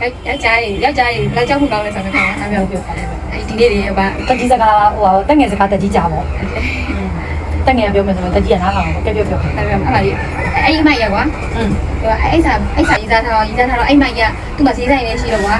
ယောက်ျားကြီးယောက်ျားကြီးလောက်ကြောက်မှုကောင်းလဲဆိုတော့ခေါင်းအားပြောပြောအဲ့ဒီနေ့တွေအပါ တကြီးစကားဟိုတက်ငယ်စကားတကြီးကြပေါ့တက်ငယ်ပြောမယ်ဆိုတော့တကြီးကနားထောင်ပေါ့ပြောပြောပြော အဲ့ဒါအမှကြီးအဲ့ဒီမိုက်ရကွာ อืม သူကအဲ့စာအဲ့စာရေးသားထားတော့ရေးသားထားတော့အဲ့မိုက်ကသူ့မှာဈေးဆိုင်နေရှိတော့ကွာ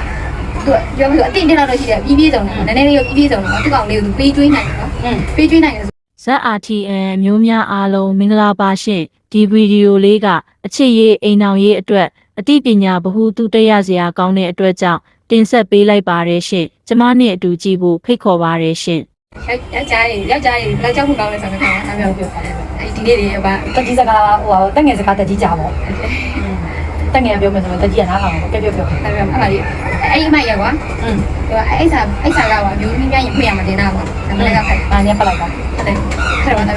သူကပြောလို့အတင်းတင်းတော့ရှိတယ်ပြီးပြေးစုံတယ်နည်းနည်းလေးရောပြီးပြေးစုံတယ်သူကောင်လေးကိုသူပေးကျွေးနိုင်တယ်ကွာ อืม ပေးကျွေးနိုင်တယ် ZRTN မျိုးများအားလုံးမင်္ဂလာပါရှင်ဒီဗီဒီယိုလေးကအချစ်ရေးအိမ်အောင်ရေးအတွက် အသိပညာဗဟုသုတရစရာကောင်းတဲ့အတွက်ကြောင့်တင်ဆက်ပေးလိုက်ပါတယ်ရှင်ကျမနဲ့အတူကြည့်ဖို့ဖိတ်ခေါ်ပါတယ်ရှင်ယောက်ျားကြီးယောက်ျားကြီးလောက်ကြောက်မှုကောင်းလဲဆိုတော့ခေါင်းအားပြောပြောအဲ့ဒီနေ့တွေအပါတကြီးစကားဟိုတက်ငယ်စကားတကြီးကြပေါ့တက်ငယ်ပြောမယ်ဆိုတော့တကြီးကနားထောင်ပေါ့ပြောပြောပြောအဲ့ဒါအမှကြီးအဲ့ဒီမိုက်ရကွာอืมသူကအဲ့စာအဲ့စာကကွာမျိုးမင်းများရင်ဖွင့်ရမှာတင်တာကွာဒါမှလည်းကခိုင်အာညက်ပတ်လိုက်ပါဟုတ်တယ်ခက်တော့တယ်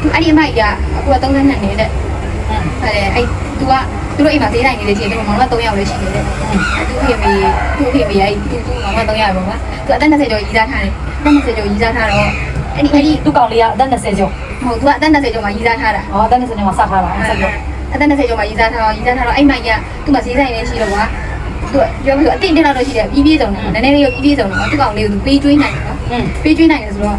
သူအဲ့ဒီမိုက်ကအခုက32နေတဲ့ อืมအဲ့အဲ့သူကသူတို့အိမ်မှာဈေးတိုင်းနေလေရှိတယ်သူမောင်က3ယောက်လေးရှိတယ်တဲ့သူ့ဖေမေသူ့ဖေမေအဲ့သူသူမောင်က3ယောက်ပဲကွာသူအသက်20ကျော်ရီးစားထားတယ်အသက်20ကျော်ရီးစားထားတော့အဲ့ဒီအဲ့ဒီသူ့ကောင်လေးကအသက်20ကျော်မဟုတ်သူကအသက်20ကျော်မှရီးစားထားတာဟောအသက်20ကျော်မှာစထားတာဆက်ပြောအသက်20ကျော်မှရီးစားထားတော့ရီးစားထားတော့အဲ့မိုက်ကသူ့မှာဈေးဆိုင်နေရှိတော့ကွာ သူကပြောမလို့အတင်းတင်းလာလို့ရှိတယ်ပြီးပြည့်စုံတယ်နည်းနည်းလေးရောပြီးပြည့်စုံတယ်သူ့ကောင်လေးကိုသူပေးကျွေးနိုင်တယ်နော်ပေးကျွေးနိုင်တယ်ဆိုတော့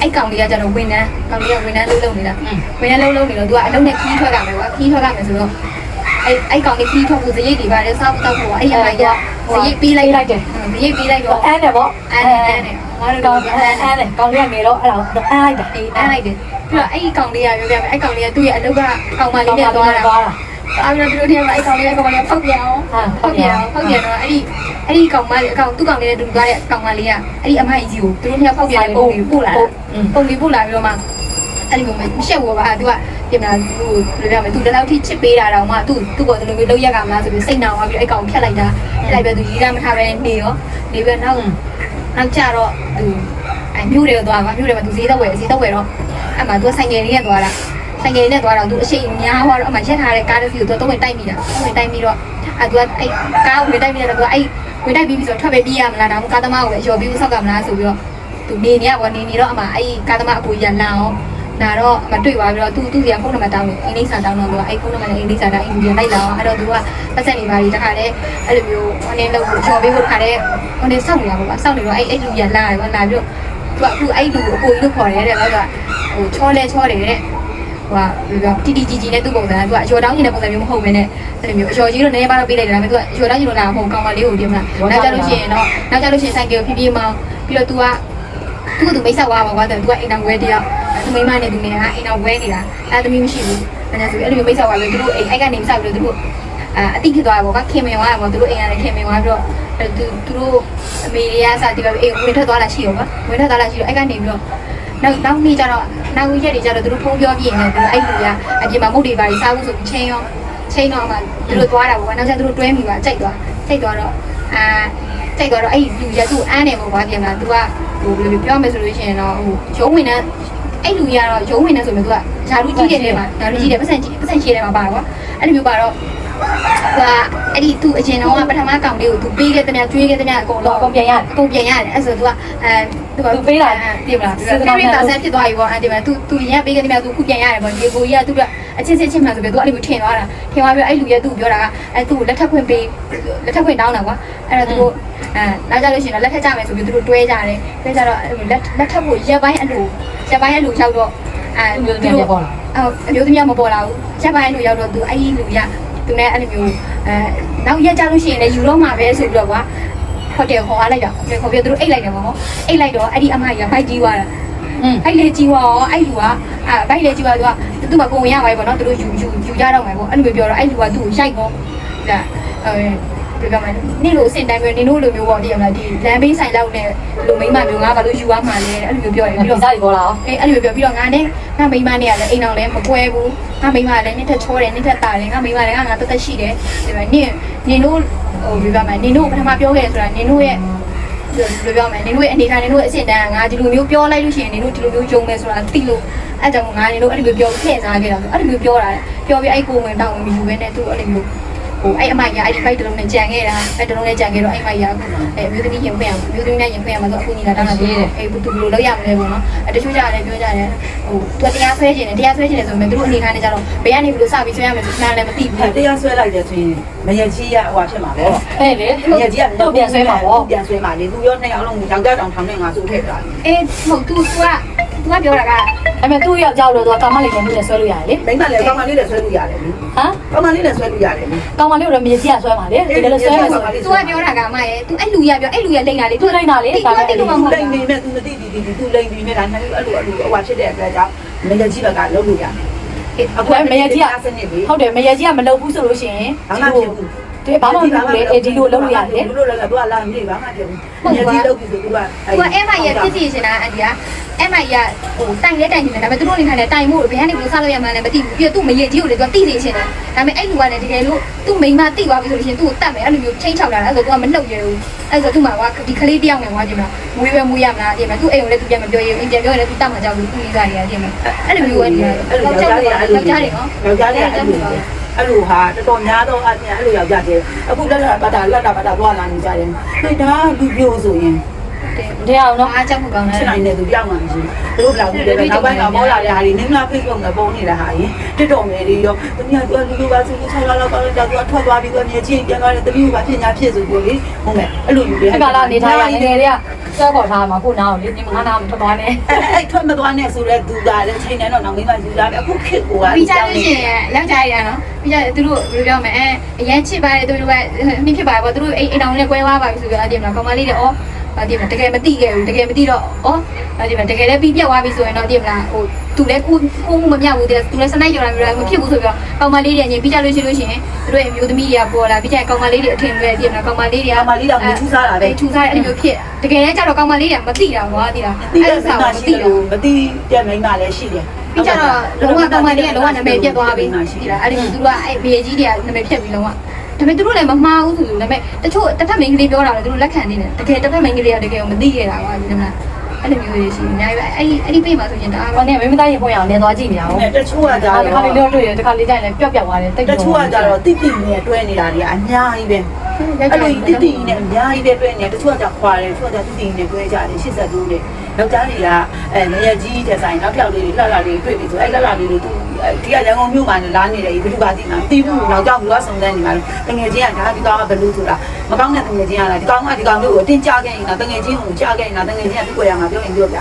အဲ့ကောင်လေးကကျတော့ဝန်ထမ်းကောင်လေးကဝန်ထမ်းလုပ်လုပ်နေတာဝန်ထမ်းလုပ်လုပ်နေတော့သူကအလုံးနဲ့ခီးထွက်ကမယ်ကွာခီးထွက်ကမယ်ဆိုတော့အဲ့အဲ့ကောင်လေးခီးထွက်ဖို့ဇရိတ်တွေပါတယ်စားဖို့တောက်ဖို့အဲ့ရမှာကဇရိတ်ပေးလိုက်လိုက်တယ်ဇရိတ်ပေးလိုက်တော့အန်းတယ်ပေါ့အန်းတယ်အန်းတယ်ငါတို့ကောင်အန်းအန်းတယ်ကောင်လေးကငယ်တော့အဲ့ဒါအန်းလိုက်တယ်အန်းလိုက်တယ်ပြီးတော့အဲ့ကောင်လေးကပြောပြမယ်အဲ့ကောင်လေးကသူ့ရဲ့အလုပ်ကကောင်မလေးနဲ့သွားတာ အဲ့ပြီးတော့သူတို့တည်းကအဲ့ကောင်လေးကကောင်မလေးဖောက်ပြန်အောင်ဟာဖောဖောက်က်ပြပြန်န်အောင်ဖောက်ပြန်တော့အဲ့ဒီအဲ့ဒီကောင်မလေးအကောင်သူ့ကောင်လေးနဲ့တူသွားတဲ့ကောင်မလေးကအဲ့ဒီအမကြီးကိုသူတို့နှစ်ယောက်ဖောက်ပြန်တဲ့ပုံလေးပို့လာပုံလေးပို့လာပြီးတော့မှအဲ့ဒီမျိုးမရှက်ဘူးပါသူကပြင်လာသူဘယ်လိုပြောမလဲသူတလောက်ထိချစ်ပေးတာတော့မှသူသူ့ကိုဒီလိုမျိုးလောက်ရက်ကမလားဆိုပြီးစိတ်နာသွားပြီးအဲ့ကောင်ဖြတ်လိုက်တာဖြတ်လိုက်ပဲသူရီးရမထားပဲနေရောနေပြီးနောက်နောက်ကြတော့သူအဲ့မြို့တွေကသွားပါမြို့တွေမှာသူဈေးတော့ဝယ်ဈေးတော့ဝယ်တော့အဲ့မှာသူကဆိုင်ငယ်လေးနဲ့သွားတာ ဆိုင်ငယ်လေးနဲ့သွားတော့သူအရှိန်များသွားတော့အမှရက်ထားတဲ့ကားတစ်စီးကိုသူတော့ဝင်တိုက်မိတာဝင်တိုက်ပြီးတော့အဲ့သူကအဲ့ကားကိုဝင်တိုက်ပြီးတော့သူကအဲ့ဝင်တိုက်ပြီးပြီးဆိုထွက်ပဲပြေးရမလားဒါမှကားသမားကိုပဲအလျှော်ပြီးဆောက်ကမလားဆိုပြီးတော့သူနေနေရပေါ့နေနေတော့အမှအဲ့ကားသမားအကူရလာအောင်လာတော့မတွေ့သွားပြီးတော့သူသူစီကဖုန်းနံပါတ်တောင်းတယ်အင်းလိမ့်စာတောင်းတော့သူကအဲ့ဖုန်းနံပါတ်နဲ့အင်းလိမ့်စာတောင်းအင်ဂျင်လိုက်လာအောင်အဲ့တော့သူကပတ်စံနေပါပြီတခါလေအဲ့လိုမျိုးဟိုနေလို့ချော်ပေးဖို့တခါလေဟိုနေစောင့်နေတာပေါ့ကွာစောင့်နေတော့အဲ့အဲ့လူရလာတယ်ကွာလာပြီးတော့သူကအခုအဲ့လူကိုအကိုကြီးလို့ခေါ်တယ်တဲ့ကွာဟိုချောလဲချောတယ်တဲ့ ဟိုကဘယ်လိုတီတီကြီးကြီးနဲ့သူ့ပုံစံကသူကအကျော်တောင်းနေတဲ့ပုံစံမျိုးမဟုတ်ဘဲနဲ့အဲ့လိုမျိုးအကျော်ကြီးလို့နည်းနည်းပါတော့ပေးလိုက်တယ်ဒါပေမဲ့သူကအကျော်တောင်းကြီးလို့လာမဟုတ်ကောင်မလေးကိုပြင်မလားနောက်ကြလို့ရှိရင်တော့နောက်ကြလို့ရှိရင်ဆိုင်ကယ်ကိုဖြည်းဖြည်းမောင်းပြီးတော့ तू ကသူ့ကိုသူမိတ်ဆက်သွားပါကွာသူကအိမ်တော်ဝဲတယောက်သူမိမနဲ့သူနဲ့ကအိမ်တော်ဝဲနေတာအဲ့သမီးမရှိဘူးအဲ့ဒါဆိုအဲ့လိုမျိုးမိတ်ဆက်သွားပြီးသူတို့အိမ်အဲ့ကနေမိတ်ဆက်ပြီးတော့သူတို့အာအတိဖြစ်သွားပါကွာခင်မင်သွားပါသူတို့အိမ်ကနေခင်မင်သွားပြီးတော့အဲ့သူသူတို့အမေတွေကစတီးပါအိမ်ဝင်ထွက်သွားလာရှိရောကွာဝင်ထွက်သွားလာရှိတော့အဲ့ကနေပြီးတော့ နောက်နောက်နေ့ကျတော့နောက်ရက်တွေကျတော့သူတို့ဖုန်းပြောပြနေတယ်သူအဲ့လူကအပြင်မှာမုတ်တွေပါပြီးစားဖို့ဆိုပြီးချင်းရောချင်းတော့မှသူတို့သွားတာပေါ့ကွာနောက်ကျသူတို့တွဲမိပါကြိုက်သွားကြိုက်သွားတော့အာကြိုက်သွားတော့အဲ့လူရသူ့အန်းတယ်ပေါ့ကွာပြင်မှာသူကဟိုဘယ်လိုပြောမယ်ဆိုလို့ရှိရင်တော့ဟိုရုံးဝင်တဲ့အဲ့လူကြီးကတော့ရုံးဝင်နေဆိုပြီးသူကဂျာလူကြီးတဲ့နေမှာဂျာလူကြီးတဲ့ပတ်စံကြီးပတ်စံရှည်တယ်မှာပါတော့ကွာအဲ့လိုမျိုးပါတော့ ကအဲ့ဒီသူအကျင်တော့ကပထမကောင်လေးကိုသူပေးခဲ့တဲ့မြကျွေးခဲ့တဲ့မြအကုန်တော့လုံးအကုန်ပြန်ရတယ်အကုန်ပြန်ရတယ်အဲ့ဆိုသူကအဲသူကသူပေးတာတည်မလားသူပေးတာဆက်ဖြစ်သွားပြီပေါ့အဲ့ဒီမှာသူသူရပေးခဲ့တဲ့မြသူခုပြန်ရတယ်ပေါ့ဒီကိုကြီးကသူကအချင်းချင်းချင်းမှဆိုပြီးသူအဲ့လိုမျိုးထင်သွားတာထင်သွားပြီးအဲ့လူရဲ့သူပြောတာကအဲ့သူလက်ထပ်ခွင့်ပေးလက်ထပ်ခွင့်တောင်းတာကွာအဲ့တော့သူတို့အဲနောက်ကြလို့ရှိရင်လက်ထပ်ကြမယ်ဆိုပြီးသူတို့တွဲကြတယ်တွဲကြတော့လက်လက်ထပ်ဖို့ရက်ပိုင်းအလိုရက်ပိုင်းအလိုရောက်တော့အဲသူမျိုးပြန်ပေါ်လာအော်အမျိုးသမီးကမပေါ်လာဘူးချက်ပိုင်းလူရောက်တော့သူအဲ့ဒီလူရ သူနဲ့အဲ့လိုမျိုးအဲနောက်ရက်ကြလို့ရှိရင်လည်းယူတော့မှာပဲဆိုပြီးတော့ကွာဟိုတယ်ခေါ်ရလိုက်တာဟိုတယ်ခေါ်ပြီးသူတို့အိတ်လိုက်တယ်ပေါ့အိတ်လိုက်တော့အဲ့ဒီအမကြီးကဘိုက်ကြီးသွားတာอืมဘိုက်လေကြီးသွားရောအဲ့လူကအဲဘိုက်လေကြီးသွားသူကသူ့မှာကိုဝင်ရပါပဲပေါ့နော်သူတို့ယူယူယူကြတော့မယ်ပေါ့အဲ့လိုမျိုးပြောတော့အဲ့လူကသူ့ကိုရိုက်တော့ဒါအဲ ဘယ်ကမှနေလို့အစင်တိုင်းမျိုးနေလို့လိုမျိုးပေါ့တည်ရမလားဒီလမ်းဘေးဆိုင်လောက်နဲ့လူမိမမျိုးငါဘာလို့ယူရမှာလဲအဲ့လိုမျိုးပြောတယ်ပြီးဒီတော့စားကြီးပေါ်လာအောင်အေးအဲ့လိုပြောပြီးတော့ငါနဲ့ငါမိန်းမနဲ့ကလည်းအိမ်အောင်လည်းမကွဲဘူးငါမိန်းမလည်းနှစ်ထက်ချောတယ်နှစ်ထက်တာတယ်ငါမိန်းမလည်းငါငါတက်တက်ရှိတယ်ဒီမှာနင်နင်တို့ဟိုပြောပြမယ်နင်တို့ပထမပြောခဲ့ဆိုတာနင်တို့ရဲ့ဘယ်လိုပြောမလဲနင်တို့ရဲ့အနေထားနင်တို့ရဲ့အဆင့်တန်းကငါဒီလိုမျိုးပြောလိုက်လို့ရှိရင်နင်တို့ဒီလိုမျိုးယုံမယ်ဆိုတာသိလို့အဲ့ကြောင့်ငါနင်တို့အဲ့လိုမျိုးပြောထည့်စားခဲ့တာဆိုအဲ့လိုမျိုးပြောတာပြောပြီးအဲ့ကိုဝင်တောင်းဝင်ယူပဲနဲ့သူအဲ့လိုမျိုး ဟိုအဲ့အမိုက်ရအဲ့ဒီဘိုက်တလုံးနဲ့ကြံခဲ့တာဘိုက်တလုံးနဲ့ကြံခဲ့တော့အဲ့မိုက်ရအဲ့အမျိုးသမီးရင်ဖွင့်အောင်အမျိုးသမီးနဲ့ရင်ဖွင့်အောင်ဆိုအခုညီလာတောင်းတာပြေးတယ်အဲ့သူဘယ်လိုလုပ်ရမလဲပေါ့နော်အဲ့တချို့ကြတယ်ပြောကြတယ်ဟိုသူတရားဆွဲခြင်းတယ်တရားဆွဲခြင်းတယ်ဆိုပေမဲ့သူတို့အနေခံနေကြတော့ဘယ်ကနေဘယ်လိုစပြီးဆွဲရမလဲဆိုတာလည်းမသိဘူးတရားဆွဲလိုက်တယ်ဆိုရင်မရကြီးရဟိုဖြစ်မှာပေါ့အဲ့လေမရကြီးကတော့ပြန်ဆွဲမှာပေါ့ပြန်ဆွဲမှာလေသူရောနှစ်ယောက်လုံးယောက်ျားတောင်ထောင်နဲ့ငါစုထည့်တာအေးဟုတ် तू က तू ကပြောတာက အဲ့မဲ့သူ့ယောက်ျားလို့တော့ကောင်မလေးကလည်းဆွဲလို့ရတယ်လေ မိမလည်းကောင်းမလေးလည်းဆွဲလို့ရတယ်လေ ဟမ် ကောင်းမလေးလည်းဆွဲလို့ရတယ်လေ ကောင်မလေးတို့မြေကြီးကဆွဲမှာလေတကယ်လို့ဆွဲမယ်ဆို तू ကပြောတာကအမရဲ့ तू အဲ့လူရပြောအဲ့လူရလိမ့်တာလေ သူ့လိုက်တာလေ တိတ်တော့တိတ်တော့မဟုတ် လိမ့်နေမဲ့သူမသိတည်တည်သူလိမ့်နေမဲ့ဒါနဲ့အဲ့လိုအဲ့လိုဟိုဖြစ်တဲ့အတွက်ကြောင့်မရကြီးဘက်ကလုံးလို့ရတယ် အခုမရကြီးက စနစ်လေ ဟုတ်တယ်မရကြီးကမလုပ်ဘူးဆိုလို့ရှိရင် ဘာမှဖြစ်ဘူး ဒီဘာမှမလုပ်ဘူးလေအဲဒီလိုလုပ်လို့ရတယ်ဒီလိုလည်းသူကလာမနေဘာမှဖြစ်ဘူးမရကြီးလုပ်ပြီဆိုသူကသူကအဲ့မရဲ့ဖြစ်စီရှင်တာအန်ဒီကအဲ့မရဲ့ဟိုတိုင်လဲတိုင်နေတယ်ဒါပေမဲ့သူတို့နေထိုင်တဲ့တိုင်မှုဘယ်ကနေဘယ်လိုဆက်လို့ရမှန်းလည်းမသိဘူးပြီးတော့သူ့မရေကြီးကိုလည်းသူကတိနေရှင်တယ်ဒါပေမဲ့အဲ့လူကလည်းတကယ်လို့သူ့မိန်းမတိသွားပြီဆိုလို့ရှင်သူ့ကိုတတ်မယ်အဲ့လိုမျိုးချင်းချောက်လာတယ်အဲ့ဆိုသူကမနှုတ်ရဘူးအဲ့ဆိုသူ့မှာကဒီကလေးတယောက်နဲ့ဝါကြည့်မလားမွေးပဲမွေးရမလားကြည့်မလားသူ့အိမ်ကိုလည်းသူပြန်မပြောရဘူးပြန်ပြောရင်လည်းသူတတ်မှာကြောက်လို့သူ့မိသားစုရကြည့်မလားအဲ့လိုမျိုးကဒီအဲ့လိုယောက်ျားယောက်ျားတွေတွေယောက်ျားတွေနော်ယောက်ျားတွေအဲ့လို အဲ့လိုဟာတော်တော်များတော့အပြင်အဲ့လိုယောက်ျားတွေအခုလက်လာပတ်တာလက်တာပတ်တာသွားလာနေကြတယ်ဟဲ့ဒါလူပြိုဆိုရင် တရားအောင်နော်အားကြောက်မှုကောင်းတယ်ချစ်နိုင်တဲ့သူပြောင်းမှမရှိဘူးတို့ဘလောက်ဒီလဲနောက်ပိုင်းကပေါ်လာတဲ့ဟာတွေနင်းလာ Facebook နဲ့ပုံနေတာဟာရင်တစ်တော်မယ်တွေရောတမီးကသူကလူလူပါဆိုလို့6လလောက်ပါတော့သူကထွက်သွားပြီးတော့မြေချင်းပြန်သွားတယ်တမီးကဘာဖြစ်ညာဖြစ်ဆိုပြီးလေဟုတ်မယ်အဲ့လိုယူတယ် အဲ့ကလာနေထားရနေတယ်တွေကဆွဲပေါ်ထားမှာကိုနားကိုလေဒီမှာနားမထွက်သွားနဲ့အဲ့အဲ့ထွက်မသွားနဲ့ဆိုလဲသူကလည်းချိန်နေတော့နောက်မိမယူလာပြီအခုခစ်ကိုကပြီးကြလို့ရှိရင်ယောက်ျားတွေရနော်ပြီးကြသူတို့ဘယ်လိုပြောမလဲအဲအရန်ချစ်ပါတယ်သူတို့ကမိဖြစ်ပါတယ်ပေါ့သူတို့အိမ်အိမ်အောင်နဲ့ကွဲသွားပါပြီဆိုပြီးအပြင်မှာကောင်မလေးတွေဩ အပြင်မှာတကယ်မသိခဲ့ဘူးတကယ်မသိတော့ဩအပြင်မှာတကယ်လည်းပြီးပြတ်သွားပြီဆိုရင်တော့အပြင်မှာဟိုသူလည်းကိုကိုမမြောက်ဘူးတဲ့သူလည်းစနိုက်ကြော်တာမျိုးလည်းမဖြစ်ဘူးဆိုပြီးတော့ကောင်မလေးတွေညင်ပြီးကြလို့ရှိလို့ရှိရင်သူတို့ရဲ့မျိုးသမီးတွေကပေါ်လာပြီးကြကောင်မလေးတွေအထင်တွေအပြင်မှာကောင်မလေးတွေကကောင်မလေးတော့မထူးစားတာပဲထူးစားတဲ့အဲ့လိုမျိုးဖြစ်တကယ်လည်းကြတော့ကောင်မလေးတွေကမသိတာကွာသိလားတိတဲ့အဲ့မိဒါမမရှိသိတယ်တာလို့မတိတဲ့မိမလည်းရှိတယ်ပြီးကြတော့လုံးဝကောင်မလေးကလုံးဝနာမည်ပြတ်သွားပြီဒီလားအဲ့ဒီသူတို့ကအဲ့ဘေးကြီးတွေကနာမည်ဖြတ်ပြီးလုံးဝ ဒါပေမဲ့သူတို့လည်းမမှားဘူးဆိုလို့ဒါပေမဲ့တချို့တစ်ဖက်မိန်းကလေးပြောတာလည်းသူတို့လက်ခံနေတယ်တကယ်တစ်ဖက်မိန်းကလေးကတကယ်မသိခဲ့တာကွာဒီမှာအဲ့လိုမျိုးတွေရှိအများကြီးပဲအဲ့ဒီအဲ့ဒီပြေးမှာဆိုရင်တအားဘာနဲ့မင်းမသားရင်ဖွင့်အောင်လဲသွားကြည့်နေအောင်နဲ့တချို့ကကြဒါတော့တခါလေးတော့တွေ့တယ်တခါလေးကျရင်လည်းပျောက်ပျောက်သွားတယ်တိတ်တချို့ကကြတော့တိတိနဲ့တွဲနေတာတွေအများကြီးပဲ အဲ့လိုတိတိနဲ့အများကြီးပဲတွဲနေတချို့ကကြခွာတယ်တချို့ကကြတိတိနဲ့တွဲကြတယ်82နဲ့ယောက်ျားတွေကအဲငရကြီးတဲ့ဆိုင်နောက်တစ်ယောက်လေးတွေလှလှလေးတွေ့ပြီဆိုအဲ့လှလှလေးတွေသူဒီကရန်ကုန်မြို့မှာလာနေတယ်ဘယ်သူပါသိမှာသိဘူးနောက်ကြောက်ဘူးကစုံစမ်းနေမှာတငယ်ချင်းကဒါဒီကောင်ကဘယ်လိုဆိုတာမကောင်းတဲ့တငယ်ချင်းကလားဒီကောင်ကဒီကောင်မျိုးကိုအတင်းကြခဲ့ရင်တော့တငယ်ချင်းကိုကြားခဲ့ရင်တော့တငယ်ချင်းကသူ့ကိုရမှာပြောရင်ပြောပြ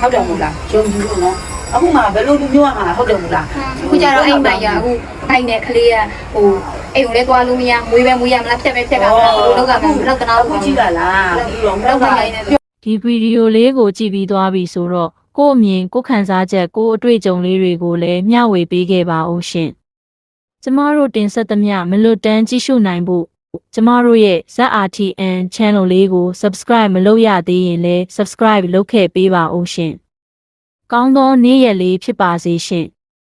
ဟုတ်တယ်မို့လားယုံကြည်လို့နော်အခုမှဘယ်လိုလူမျိုးကမှဟုတ်တယ်မို့လားခုကြတော့အဲ့မိုင်ရအခုအိုင်နဲ့ကလေးကဟို အိမ်ကိုလည်းသွားလို့မရမွေးပဲမွေးရမလားဖြတ်ပဲဖြတ်ကမလားဘယ်လိုလုပ်ကမလဲလောက်ကနာအခုကြည့်ပါလားဒီတော့မလောလောက်ကပါပါဘူးနေဒီဗီဒီယိုလေးကိုကြည့်ပြီးသွားပြီဆိုတော့ကိုယ့်အမြင်ကိုယ့်ခံစားချက်ကိုယ့်အတွေ့အကြုံလေးတွေကိုလည်းမျှဝေပေးခဲ့ပါဦးရှင်။ကျမတို့တင်ဆက်သမျှမလွတ်တမ်းကြည့်ရှုနိုင်ဖို့ကျမတို့ရဲ့ ZRTN channel လေးကို subscribe မလုပ်ရသေးရင်လည်း subscribe လုပ်ခဲ့ပေးပါဦးရှင်။ကောင်းသောနေ့ရက်လေးဖြစ်ပါစေရှင်။